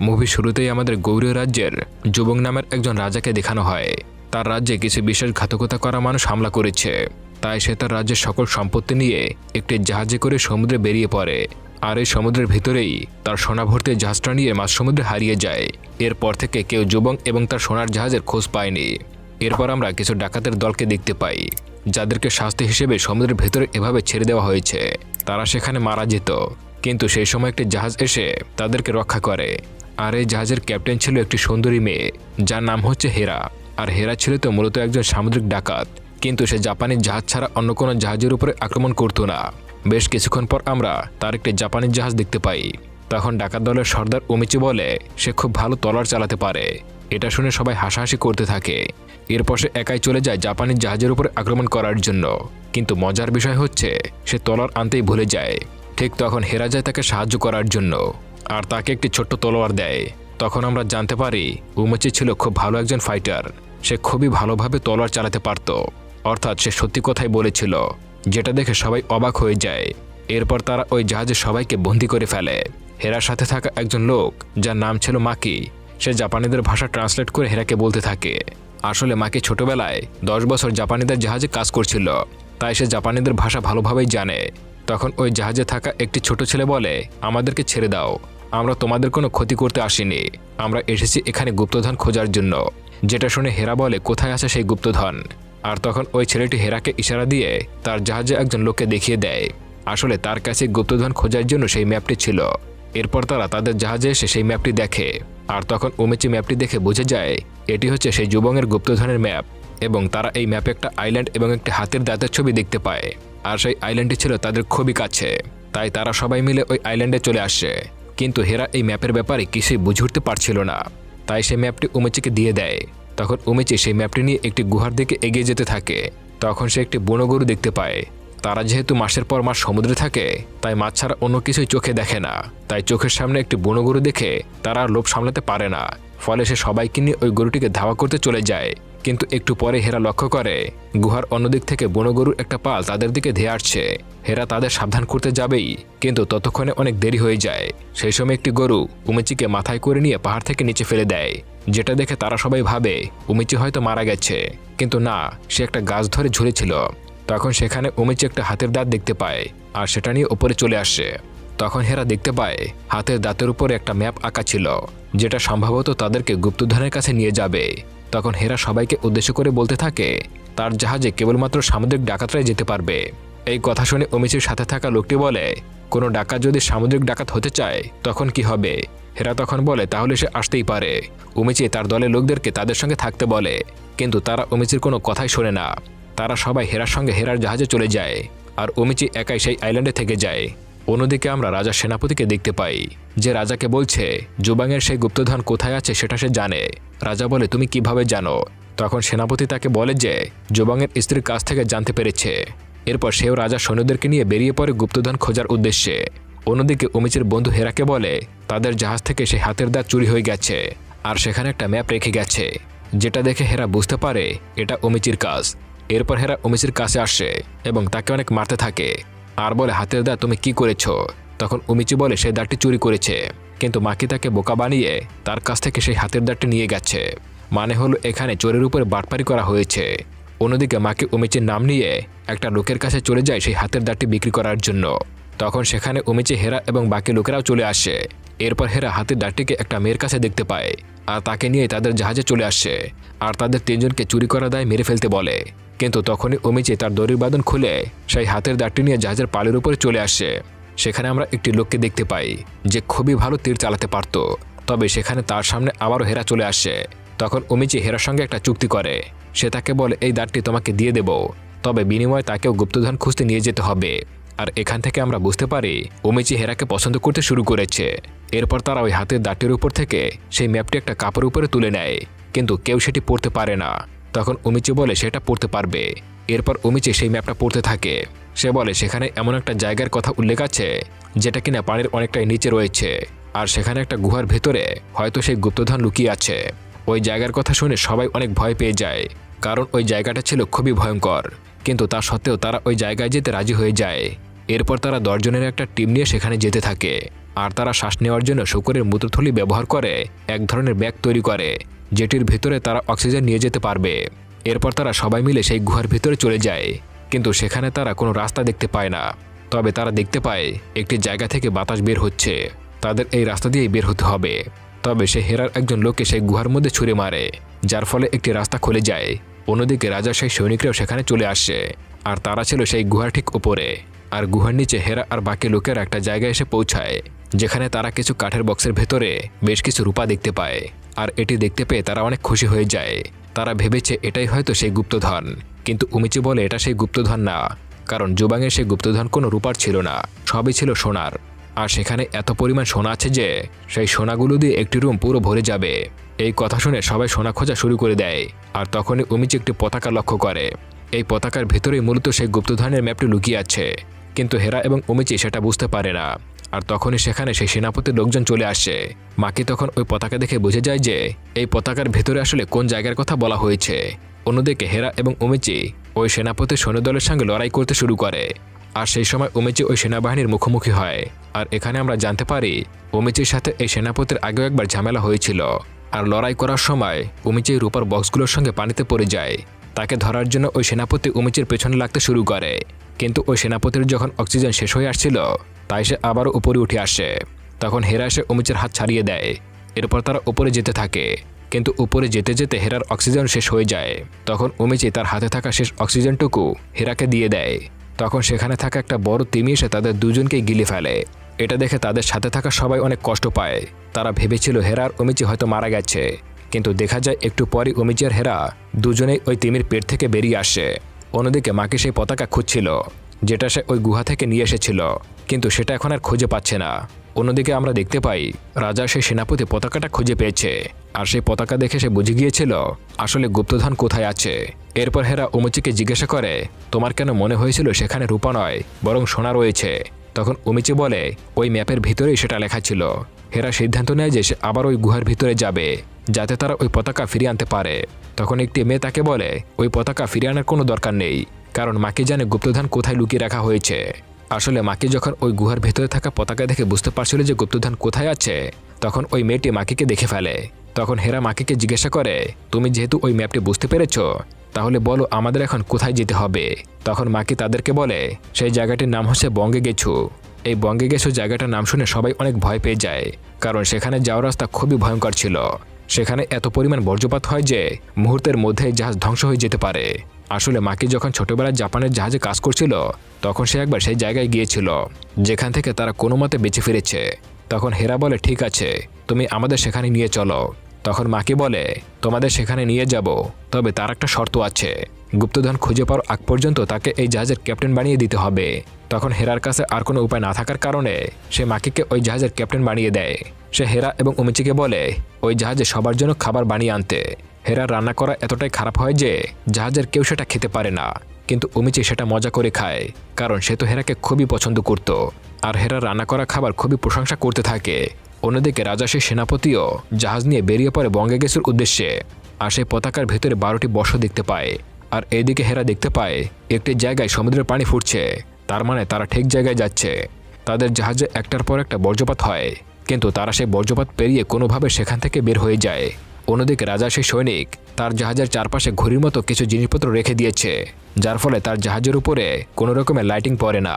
Movie শুরুতেই আমাদের গৌরী রাজ্যের যুবক নামের একজন রাজাকে দেখানো হয়। তার রাজ্যে কিছু বিশ্বাসঘাতকতা করা মানুষ হামলা করেছে। তাই সে তার রাজ্যের সকল সম্পত্তি নিয়ে একটি জাহাজে করে সমুদ্রে বেরিয়ে পড়ে। আর এই সমুদ্রের ভিতরেই তার সোনা ভর্তি জাহাজটা নিয়ে মাঝ সমুদ্রে হারিয়ে যায়। এরপর থেকে কেউ যুবং এবং তার সোনার জাহাজের খোঁজ পায়নি। এরপর আমরা কিছু ডাকাতের দলকে দেখতে পাই, যাদেরকে শাস্তি হিসেবে সমুদ্রের ভেতরে এভাবে ছেড়ে দেওয়া হয়েছে। তারা সেখানে মারা যেত, কিন্তু সেই সময় একটি জাহাজ এসে তাদেরকে রক্ষা করে। আর এই জাহাজের ক্যাপ্টেন ছিল একটি সুন্দরী মেয়ে, যার নাম হচ্ছে হেরা। আর হেরা ছিল তো মূলত একজন সামুদ্রিক ডাকাত, কিন্তু সে জাপানি জাহাজ ছাড়া অন্য কোনো জাহাজের উপরে আক্রমণ করতো না। বেশ কিছুক্ষণ পর আমরা তার একটি জাপানি জাহাজ দেখতে পাই। তখন ডাকাত দলের সর্দার ওমিচি বলে, সে খুব ভালো তলার চালাতে পারে। এটা শুনে সবাই হাসাহাসি করতে থাকে। এরপর সে একাই চলে যায় জাপানি জাহাজের উপরে আক্রমণ করার জন্য। কিন্তু মজার বিষয় হচ্ছে, সে তলার আনতেই ভুলে যায়। ঠিক তখন হেরা যায় তাকে সাহায্য করার জন্য। আর তাকে একটি ছোট্ট তলোয়ার দেয়। তখন আমরা জানতে পারি, উমচি ছিল খুব ভালো একজন ফাইটার সে খুবই ভালোভাবে তলোয়ার চালাতে পারত। অর্থাৎ সে সত্যি কথাই বলেছিল, যেটা দেখে সবাই অবাক হয়ে যায়। এরপর তারা ওই জাহাজে সবাইকে বন্দি করে ফেলে। হেরার সাথে থাকা একজন লোক, যার নাম ছিল মাকি, সে জাপানিদের ভাষা ট্রান্সলেট করে হেরাকে বলতে থাকে। আসলে মাকি ছোটবেলায় দশ বছর জাপানিদের জাহাজে কাজ করছিল, তাই সে জাপানিদের ভাষা ভালোভাবেই জানে। তখন ওই জাহাজে থাকা একটি ছোট ছেলে বলে, আমাদেরকে ছেড়ে দাও। আমরা তোমাদের কোনো ক্ষতি করতে আসিনি। আমরা এসেছি এখানে গুপ্তধন খোঁজার জন্য। যেটা শুনে হেরা বলে, কোথায় আছে সেই গুপ্তধন? আর তখন ওই ছেলেটি হেরাকে ইশারা দিয়ে তার জাহাজে একজন লোককে দেখিয়ে দেয়। আসলে তার কাছে গুপ্তধন খোঁজার জন্য সেই ম্যাপটি ছিল। এরপর তারা তাদের জাহাজে এসে সেই ম্যাপটি দেখে। আর তখন উমেচি ম্যাপটি দেখে বোঝা যায়, এটি হচ্ছে সেই যুবংয়ের গুপ্তধনের ম্যাপ। এবং তারা এই ম্যাপে একটা আইল্যান্ড এবং একটি হাতের দাঁতের ছবি দেখতে পায়। আর সেই আইল্যান্ডটি ছিল তাদের খুবই কাছে। তাই তারা সবাই মিলে ওই আইল্যান্ডে চলে আসে। কিন্তু হেরা এই ম্যাপের ব্যাপারে কিছুই বুঝে উঠতে পারছিল না। তাই সে ম্যাপটি উমেচিকে দিয়ে দেয়। তখন উমেচি সেই ম্যাপটি নিয়ে একটি গুহার দিকে এগিয়ে যেতে থাকে। তখন সে একটি বনগরু দেখতে পায়। তারা যেহেতু মাসের পর মাস সমুদ্রে থাকে, তাই মাছ ছাড়া অন্য কিছুই চোখে দেখে না। তাই চোখের সামনে একটি বনগরু দেখে তারা লোভ সামলাতে পারে না। ফলে সে সবাইকে নিয়ে ওই গরুটিকে ধাওয়া করতে চলে যায়। কিন্তু একটু পরে হেরা লক্ষ্য করে, গুহার অন্যদিক থেকে বনগরুর একটা পাল তাদের দিকে ধেয়ে আসছে। হেরা তাদের সাবধান করতে যাবেই, কিন্তু ততক্ষণে অনেক দেরি হয়ে যায়। সেই সময় একটি গরু উমেচিকে মাথায় করে নিয়ে পাহাড় থেকে নিচে ফেলে দেয়। যেটা দেখে তারা সবাই ভাবে, উমিচি হয়তো মারা গেছে। কিন্তু না, সে একটা গাছ ধরে ঝুলেছিল। তখন সেখানে উমিচি একটা হাতের দাঁত দেখতে পায়, আর সেটা নিয়ে ওপরে চলে আসে। তখন হেরা দেখতে পায়, হাতের দাঁতের উপরে একটা ম্যাপ আঁকা ছিল, যেটা সম্ভবত তাদেরকে গুপ্তধনের কাছে নিয়ে যাবে। তখন হেরা সবাইকে উদ্দেশ্য করে বলতে থাকে, তার জাহাজে কেবলমাত্র সামুদ্রিক ডাকাতরাই যেতে পারবে। এই কথা শুনে অমিচির সাথে থাকা লোকটি বলে, কোনো ডাকাত যদি সামুদ্রিক ডাকাত হতে চায়, তখন কি হবে? হেরা তখন বলে, তাহলে সে আসতেই পারে। উমিচি তার দলের লোকদেরকে তাদের সঙ্গে থাকতে বলে, কিন্তু তারা উমিচির কোনো কথাই শোনে না। তারা সবাই হেরার সঙ্গে হেরার জাহাজে চলে যায়, আর উমিচি একাই সেই আইল্যান্ডে থেকে যায়। অন্যদিকে আমরা রাজা সেনাপতিকে দেখতে পাই, যে রাজাকে বলছে, জুবাংয়ের সেই গুপ্তধন কোথায় আছে সেটা সে জানে। রাজা বলে, তুমি কীভাবে জানো? তখন সেনাপতি তাকে বলে যে, জুবাংয়ের স্ত্রীর কাছ থেকে জানতে পেরেছে। এরপর সেও রাজা সৈন্যদেরকে নিয়ে বেরিয়ে পড়ে গুপ্তধন খোঁজার উদ্দেশ্যে। অন্যদিকে অমিচের বন্ধু হেরাকে বলে, তাদের জাহাজ থেকে সেই হাতের দাঁত চুরি হয়ে গেছে, আর সেখানে একটা ম্যাপ রেখে গেছে। যেটা দেখে হেরা বুঝতে পারে, এটা অমিচির কাজ। এরপর হেরা অমিচির কাছে আসে এবং তাকে অনেক মারতে থাকে। আর বলে, হাতের দা তুমি কি করেছ? তখন উমিচি বলে, সেই দাঁড়টি চুরি করেছে। কিন্তু মাকি তাকে বোকা বানিয়ে তার কাছ থেকে সেই হাতের দাঁড়টি নিয়ে গেছে। মানে হলো, এখানে চোরের উপরে বাটপারি করা হয়েছে। অন্যদিকে মাকে উমিচির নাম নিয়ে একটা লোকের কাছে চলে যায় সেই হাতের দাঁড়টি বিক্রি করার জন্য। তখন সেখানে উমিচি, হেরা এবং বাকি লোকেরাও চলে আসে। এরপর হেরা হাতের দাঁতটিকে একটা মেয়ের কাছে দেখতে পায় আর তাকে নিয়ে তাদের জাহাজে চলে আসে আর তাদের তিনজনকে চুরি করা দায় মেরে ফেলতে বলে। কিন্তু তখনই অমিচি তার দড়ির বাদন খুলে সেই হাতের দাঁতটি নিয়ে জাহাজের পালের উপরে চলে আসে। সেখানে আমরা একটি লোককে দেখতে পাই যে খুবই ভালো তীর চালাতে পারত। তবে সেখানে তার সামনে আবারও হেরা চলে আসে। তখন অমিচি হেরার সঙ্গে একটা চুক্তি করে। সে তাকে বলে, এই দাঁতটি তোমাকে দিয়ে দেব। তবে বিনিময়ে তাকেও গুপ্তধন খুঁজতে নিয়ে যেতে হবে। আর এখান থেকে আমরা বুঝতে পারি অমিচি হেরাকে পছন্দ করতে শুরু করেছে। এরপর তারা ওই হাতের দাঁটির উপর থেকে সেই ম্যাপটি একটা কাপড়ের উপরে তুলে নেয়। কিন্তু কেউ সেটি পড়তে পারে না। তখন উমিচি বলে, সেটা পড়তে পারবে। এরপর উমিচি সেই ম্যাপটা পড়তে থাকে। সে বলে, সেখানে এমন একটা জায়গার কথা উল্লেখ আছে, যেটা কিনা পানির অনেকটাই নিচে রয়েছে। আর সেখানে একটা গুহার ভেতরে হয়তো সেই গুপ্তধন লুকিয়ে আছে। ওই জায়গার কথা শুনে সবাই অনেক ভয় পেয়ে যায়, কারণ ওই জায়গাটা ছিল খুবই ভয়ঙ্কর। কিন্তু তা সত্ত্বেও তারা ওই জায়গায় যেতে রাজি হয়ে যায়। এরপর তারা দশজনের একটা টিম নিয়ে সেখানে যেতে থাকে। আর তারা শ্বাস নেওয়ার জন্য শুকরের মূত্রথলি ব্যবহার করে, এক ধরনের ব্যাগ তৈরি করে, যেটির ভিতরে তারা অক্সিজেন নিয়ে যেতে পারবে। এরপর তারা সবাই মিলে সেই গুহার ভিতরে চলে যায়, কিন্তু সেখানে তারা কোনো রাস্তা দেখতে পায় না। তবে তারা দেখতে পায়, একটি জায়গা থেকে বাতাস বের হচ্ছে। তাদের এই রাস্তা দিয়েই বের হতে হবে। তবে সে হেরার একজন লোককে সেই গুহার মধ্যে ছুঁড়ে মারে, যার ফলে একটি রাস্তা খুলে যায়। অন্যদিকে রাজা সেই সৈনিকরাও সেখানে চলে আসে, আর তারা ছিল সেই গুহার ঠিক উপরে আর গুহার নিচে হেরা আর বাকি লোকের একটা জায়গায় এসে পৌঁছায়, যেখানে তারা কিছু কাঠের বক্সের ভেতরে বেশ কিছু রূপা দেখতে পায়। আর এটি দেখতে পেয়ে তারা অনেক খুশি হয়ে যায়। তারা ভেবেছে এটাই হয়তো সেই গুপ্তধন, কিন্তু উমিচি বলে এটা সেই গুপ্তধন না, কারণ জুবাংয়ের সেই গুপ্তধন কোনো রূপার ছিল না, সবই ছিল সোনার। আর সেখানে এত পরিমাণ সোনা আছে যে, সেই সোনাগুলো দিয়ে একটি রুম পুরো ভরে যাবে। এই কথা শুনে সবাই সোনা খোঁজা শুরু করে দেয়, আর তখনই উমিচি একটি পতাকা লক্ষ্য করে। এই পতাকার ভেতরেই মূলত সেই গুপ্তধনের ম্যাপটি লুকিয়ে আছে। কিন্তু হেরা এবং উমিচি সেটা বুঝতে পারে না। আর তখনই সেখানে সেই সেনাপতির লোকজন চলে আসে। মাকে তখন ওই পতাকা দেখে বুঝে যায় যে, এই পতাকার ভেতরে আসলে কোন জায়গার কথা বলা হয়েছে। অন্যদিকে হেরা এবং উমিচি ওই সেনাপতির সৈন্যদলের সঙ্গে লড়াই করতে শুরু করে। আর সেই সময় উমেচি ওই সেনাবাহিনীর মুখোমুখি হয়। আর এখানে আমরা জানতে পারি উমেচির সাথে এই সেনাপতির আগেও একবার ঝামেলা হয়েছিল। আর লড়াই করার সময় উমিচি রূপার বক্সগুলোর সঙ্গে পানিতে পড়ে যায়। তাকে ধরার জন্য ওই সেনাপতি উমিচির পেছনে লাগতে শুরু করে। কিন্তু ওই সেনাপতির যখন অক্সিজেন শেষ হয়ে আসছিল, তাই সে আবারও উপরে উঠে আসে। তখন হেরা এসে উমিচের হাত ছাড়িয়ে দেয়। এরপর তারা উপরে যেতে থাকে। কিন্তু উপরে যেতে যেতে হেরার অক্সিজেন শেষ হয়ে যায়। তখন উমিচি তার হাতে থাকা শেষ অক্সিজেনটুকু হেরাকে দিয়ে দেয়। তখন সেখানে থাকা একটা বড় তিমি এসে তাদের দুজনকেই গিলে ফেলে। এটা দেখে তাদের সাথে থাকা সবাই অনেক কষ্ট পায়। তারা ভেবেছিল হেরার অমিচি হয়তো মারা গেছে। কিন্তু দেখা যায় একটু পরই অমিচি আর হেরা দুজনেই ওই তিমির পেট থেকে বেরিয়ে আসে। অন্যদিকে মাকে সেই পতাকা খুঁজছিল, যেটা সে ওই গুহা থেকে নিয়ে এসেছিল, কিন্তু সেটা এখন আর খুঁজে পাচ্ছে না। অন্যদিকে আমরা দেখতে পাই, রাজা সেই সেনাপতি পতাকাটা খুঁজে পেয়েছে, আর সেই পতাকা দেখে সে বুঝে গিয়েছিল, আসলে গুপ্তধন কোথায় আছে। এরপর হেরা উমচিকে জিজ্ঞাসা করে, তোমার কেন মনে হয়েছিল সেখানে রূপা নয়, বরং সোনা রয়েছে? তখন উমিচি বলে, ওই ম্যাপের ভিতরেই সেটা লেখা ছিল। হেরা সিদ্ধান্ত নেয় যে সে আবার ওই গুহার ভিতরে যাবে, যাতে তারা ওই পতাকা ফিরিয়ে আনতে পারে। তখন একটি মেয়ে তাকে বলে, ওই পতাকা ফিরিয়ে আনার কোনো দরকার নেই, কারণ মাকে জানে গুপ্তধন কোথায় লুকিয়ে রাখা হয়েছে। আসলে মাকে যখন ওই গুহার ভেতরে থাকা পতাকা দেখে বুঝতে পারছিল যে গুপ্তধন কোথায় আছে, তখন ওই মেয়েটি মাকিকে দেখে ফেলে। তখন হেরা মাকিকে জিজ্ঞাসা করে, তুমি যেহেতু ওই ম্যাপটি বুঝতে পেরেছ, তাহলে বলো আমাদের এখন কোথায় যেতে হবে? তখন মাকি তাদেরকে বলে, সেই জায়গাটির নাম হচ্ছে বঙ্গে গেছু এই বঙ্গে গেছু জায়গাটার নাম শুনে সবাই অনেক ভয় পেয়ে যায়, কারণ সেখানে যাওয়ার রাস্তা খুবই ভয়ঙ্কর ছিল। সেখানে এত পরিমাণ বর্জ্যপাত হয় যে মুহূর্তের মধ্যে জাহাজ ধ্বংস হয়ে যেতে পারে। আসলে মাকি যখন ছোটবেলায় জাপানের জাহাজে কাজ করছিল, তখন সে একবার সেই জায়গায় গিয়েছিল, যেখান থেকে তারা কোনো মতে বেঁচে ফিরেছে। তখন হেরা বলে, ঠিক আছে, তুমি আমাদের সেখানে নিয়ে চলো। তখন মাকে বলে, তোমাদের সেখানে নিয়ে যাব, তবে তার একটা শর্ত আছে। গুপ্তধন খুঁজে পাওয়ার আগ পর্যন্ত তাকে এই জাহাজের ক্যাপ্টেন বানিয়ে দিতে হবে। তখন হেরার কাছে আর কোনো উপায় না থাকার কারণে সে মাকিকে ওই জাহাজের ক্যাপ্টেন বানিয়ে দেয়। সে হেরা এবং উমিচিকে বলে, ওই জাহাজে সবার জন্য খাবার বানিয়ে আনতে। হেরার রান্না করা এতটাই খারাপ হয় যে জাহাজের কেউ সেটা খেতে পারে না। কিন্তু অমিচি সেটা মজা করে খায়, কারণ সে তো হেরাকে খুবই পছন্দ করত। আর হেরা রান্না করা খাবার খুবই প্রশংসা করতে থাকে। অন্যদিকে রাজা সেই সেনাপতিও জাহাজ নিয়ে বেরিয়ে পড়ে বঙ্গে গেছুর উদ্দেশ্যে, আর সেই পতাকার ভেতরে বারোটি বর্ষ দেখতে পায়, আর এইদিকে হেরা দেখতে পায়, একটি জায়গায় সমুদ্রের পানি ফুটছে, তার মানে তারা ঠিক জায়গায় যাচ্ছে। তাদের জাহাজে একটার পর একটা বর্জ্যপাত হয়, কিন্তু তারা সেই বর্জ্যপাত পেরিয়ে কোনোভাবে সেখান থেকে বের হয়ে যায়। অন্যদিকে রাজা সেই সৈনিক তার জাহাজের চারপাশে ঘড়ির মতো কিছু জিনিসপত্র রেখে দিয়েছে, যার ফলে তার জাহাজের উপরে কোনো রকমের লাইটিং পড়ে না।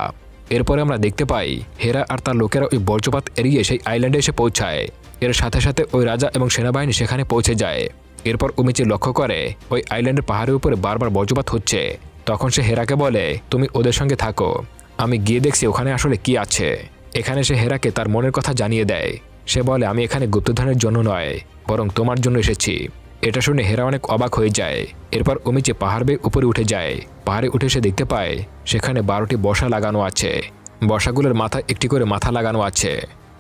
এরপরে আমরা দেখতে পাই, হেরা আর তার লোকেরা ওই বর্জ্যপাত এড়িয়ে সেই আইল্যান্ডে এসে পৌঁছায়। এর সাথে সাথে ওই রাজা এবং সেনাবাহিনী সেখানে পৌঁছে যায়। এরপর উমিচি লক্ষ্য করে, ওই আইল্যান্ডের পাহাড়ের উপরে বারবার বর্জ্যপাত হচ্ছে। তখন সে হেরাকে বলে, তুমি ওদের সঙ্গে থাকো। আমি গিয়ে দেখছি ওখানে আসলে কি আছে। এখানে সে হেরাকে তার মনের কথা জানিয়ে দেয়। সে বলে, আমি এখানে গুপ্তধনের জন্য নয়, বরং তোমার জন্য এসেছি। এটা শুনে হেরা অনেক অবাক হয়ে যায়। এরপর অমিচে পাহাড় বেয়ে উপরে উঠে যায়, পাহাড়ে উঠে সে দেখতে পায়, সেখানে বারোটি বসা লাগানো আছে। বসাগুলোর মাথা একটি করে মাথা লাগানো আছে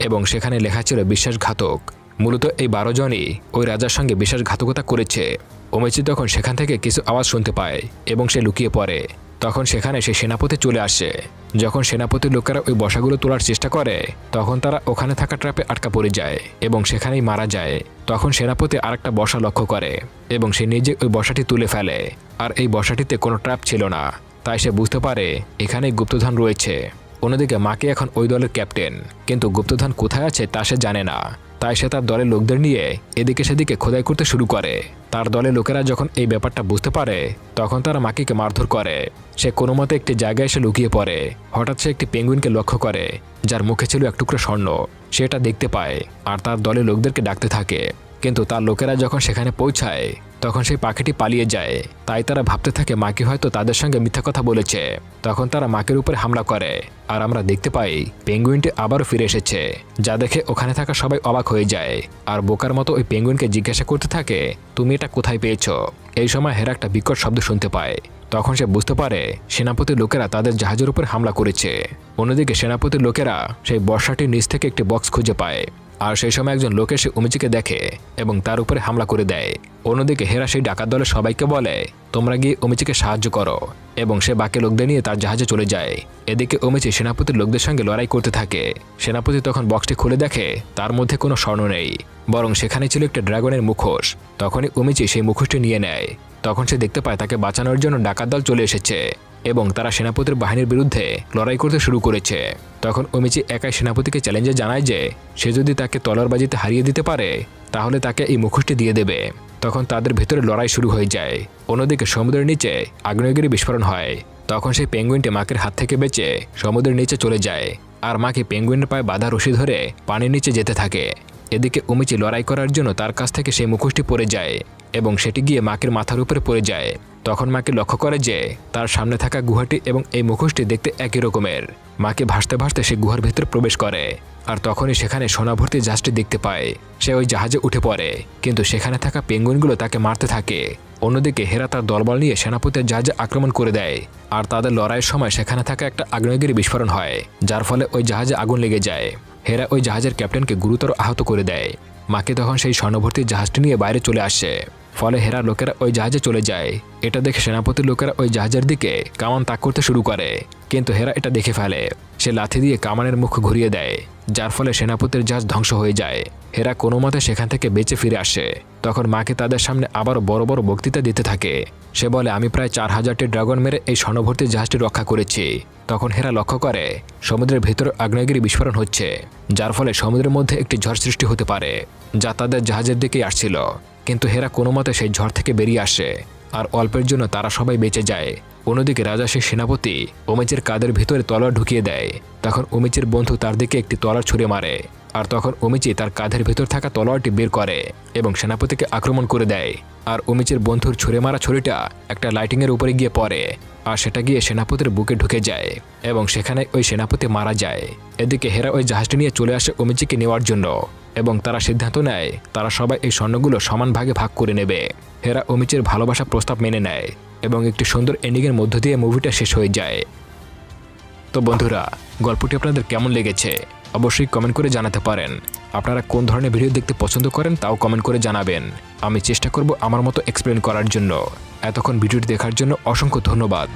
এবং সেখানে লেখা ছিল বিশ্বাসঘাতক। মূলত এই বারো জনই ওই রাজার সঙ্গে বিশ্বাসঘাতকতা করেছে। অমিচি তখন সেখান থেকে কিছু আওয়াজ শুনতে পায় এবং সে লুকিয়ে পড়ে। তখন সেখানে সে সেনাপতি চলে আসে। যখন সেনাপতির লোকেরা ওই বসাগুলো তোলার চেষ্টা করে, তখন তারা ওখানে থাকা ট্র্যাপে আটকা পড়ে যায় এবং সেখানেই মারা যায়। তখন সেনাপতি আরেকটা বসা লক্ষ্য করে এবং সে নিজে ওই বসাটি তুলে ফেলে। আর এই বসাটিতে কোনো ট্র্যাপ ছিল না। তাই সে বুঝতে পারে এখানেই গুপ্তধন রয়েছে। অন্যদিকে মাকে এখন ওই দলের ক্যাপ্টেন। কিন্তু গুপ্তধন কোথায় আছে তা সে জানে না। তাই সে তার দলের লোকদের নিয়ে এদিকে সেদিকে খোদাই করতে শুরু করে। তার দলের লোকেরা যখন এই ব্যাপারটা বুঝতে পারে, তখন তারা মাকিকে মারধর করে। সে কোনো মতে একটি জায়গায় এসে লুকিয়ে পড়ে। হঠাৎ সে একটি পেঙ্গুইনকে লক্ষ্য করে, যার মুখে ছিল এক টুকরো স্বর্ণ। সেটা দেখতে পায়, আর তার দলের লোকদেরকে ডাকতে থাকে। কিন্তু তার লোকেরা যখন সেখানে পৌঁছায় তখন সেই পাখিটি পালিয়ে যায়। তাই তারা ভাবতে থাকে মাকে হয়তো তাদের সঙ্গে মিথ্যা কথা বলেছে। তখন তারা মাকের উপরে হামলা করে। আর আমরা দেখতে পাই, পেঙ্গুইনটি আবারও ফিরে এসেছে। যা দেখে ওখানে থাকা সবাই অবাক হয়ে যায়। আর বোকার মতো ওই পেঙ্গুইনকে জিজ্ঞাসা করতে থাকে, তুমি এটা কোথায় পেয়েছ? এই সময় হেরা একটা বিকট শব্দ শুনতে পায়। তখন সে বুঝতে পারে, সেনাপতির লোকেরা তাদের জাহাজের উপর হামলা করেছে। অন্যদিকে সেনাপতির লোকেরা সেই বর্ষাটির নিচ থেকে একটি বক্স খুঁজে পায়। আর সেই সময় একজন লোক এসে উমিচিকে দেখে এবং তার উপরে হামলা করে দেয়। অন্যদিকে হেরা সেই ডাকাত দলের সবাইকে বলে, তোমরা গিয়ে অমিচিকে সাহায্য করো। এবং সে বাকি লোকদের নিয়ে তার জাহাজে চলে যায়। এদিকে অমিচি সেনাপতির লোকদের সঙ্গে লড়াই করতে থাকে। সেনাপতি তখন বক্সটি খুলে দেখে, তার মধ্যে কোনো স্বর্ণ নেই, বরং সেখানে ছিল একটা ড্রাগনের মুখোশ। তখনই অমিচি সেই মুখোশটি নিয়ে নেয়। তখন সে দেখতে পায়, তাকে বাঁচানোর জন্য ডাকাত দল চলে এসেছে। এবং তারা সেনাপতির বাহিনীর বিরুদ্ধে লড়াই করতে শুরু করেছে। তখন অমিচি একাই সেনাপতিকে চ্যালেঞ্জে জানায় যে, সে যদি তাকে তলরবাজিতে হারিয়ে দিতে পারে, তাহলে তাকে এই মুখোশটি দিয়ে দেবে। তখন তাদের ভেতরে লড়াই শুরু হয়ে যায়। অন্যদিকে সমুদ্রের নিচে আগ্নেয়গিরি বিস্ফোরণ হয়। তখন সেই পেঙ্গুইনটি মাকের হাত থেকে বেঁচে সমুদ্রের নিচে চলে যায়। আর মাকে পেঙ্গুইনের পায়ে বাধা রশি ধরে পানির নিচে যেতে থাকে। এদিকে উমিচি লড়াই করার জন্য তার কাছ থেকে সেই মুখোশটি পড়ে যায় এবং সেটি গিয়ে মাকের মাথার উপরে পড়ে যায়। তখন মাকে লক্ষ্য করে যে তার সামনে থাকা গুহাটি এবং এই মুখোশটি দেখতে একই রকমের। মাকে ভাসতে ভাসতে সে গুহার ভেতর প্রবেশ করে, আর তখনই সেখানে সোনাভর্তি জাহাজটি দেখতে পায়। সে ওই জাহাজে উঠে পড়ে, কিন্তু সেখানে থাকা পেঙ্গুইনগুলো তাকে মারতে থাকে। অন্যদিকে হেরা তার দলবল নিয়ে সেনাপতির জাহাজে আক্রমণ করে দেয়, আর তাদের লড়াইয়ের সময় সেখানে থাকা একটা আগ্নেয়গিরি বিস্ফোরণ হয়, যার ফলে ওই জাহাজে আগুন লেগে যায়। হেরা ওই জাহাজের ক্যাপ্টেনকে গুরুতর আহত করে দেয়। মাকে তখন সেই স্বর্ণভর্তি জাহাজটি নিয়ে বাইরে চলে আসে। ফলে হেরা লোকেরা ওই জাহাজে চলে যায়। এটা দেখে সেনাপতির লোকেরা ওই জাহাজের দিকে কামান তাক করতে শুরু করে। কিন্তু হেরা এটা দেখে ফেলে। সে লাথি দিয়ে কামানের মুখ ঘুরিয়ে দেয়, যার ফলে সেনাপতির জাহাজ ধ্বংস হয়ে যায়। হেরা কোনো মতে সেখান থেকে বেঁচে ফিরে আসে। তখন মাকে তাদের সামনে আবারও বড় বড় বক্তৃতা দিতে থাকে। সে বলে, আমি প্রায় চার হাজারটি ড্রাগন মেরে এই স্বর্ণভর্তি জাহাজটি রক্ষা করেছি। তখন হেরা লক্ষ্য করে, সমুদ্রের ভেতরে আগ্নেয়গিরি বিস্ফোরণ হচ্ছে, যার ফলে সমুদ্রের মধ্যে একটি ঝড় সৃষ্টি হতে পারে, যা তাদের জাহাজের দিকেই আসছিল। কিন্তু হেরা কোনো মতে সেই ঝড় থেকে বেরিয়ে আসে। আর অল্পের জন্য তারা সবাই বেঁচে যায়। অন্যদিকে রাজা সেই সেনাপতি ওমেচের কাদের ভিতরে তলোয়ার ঢুকিয়ে দেয়। তখন ওমেচের বন্ধু তার দিকে একটি তলোয়ার ছুঁড়ে মারে। আর তখন ওমিচি তার কাঁধের ভেতর থাকা তলোয়ারটি বের করে এবং সেনাপতিকে আক্রমণ করে দেয়। আর ওমিচির বন্ধুর ছুঁড়ে মারা ছুরিটা একটা লাইটিংয়ের উপরে গিয়ে পড়ে। আর সেটা গিয়ে সেনাপতির বুকে ঢুকে যায় এবং সেখানে ওই সেনাপতি মারা যায়। এদিকে হেরা ওই জাহাজটি নিয়ে চলে আসে ওমিচিকে নেওয়ার জন্য। এবং তারা সিদ্ধান্ত নেয়, তারা সবাই এই স্বর্ণগুলো সমান ভাগে ভাগ করে নেবে। হেরা অমিচের ভালোবাসা প্রস্তাব মেনে নেয় এবং একটি সুন্দর এন্ডিংয়ের মধ্য দিয়ে মুভিটা শেষ হয়ে যায়। তো বন্ধুরা, গল্পটি আপনাদের কেমন লেগেছে? অবশ্যই কমেন্ট করে জানাতে পারেন। আপনারা কোন ধরনের ভিডিও দেখতে পছন্দ করেন তাও কমেন্ট করে জানাবেন। আমি চেষ্টা করব আমার মতো এক্সপ্লেন করার জন্য। এতক্ষণ ভিডিওটি দেখার জন্য অসংখ্য ধন্যবাদ।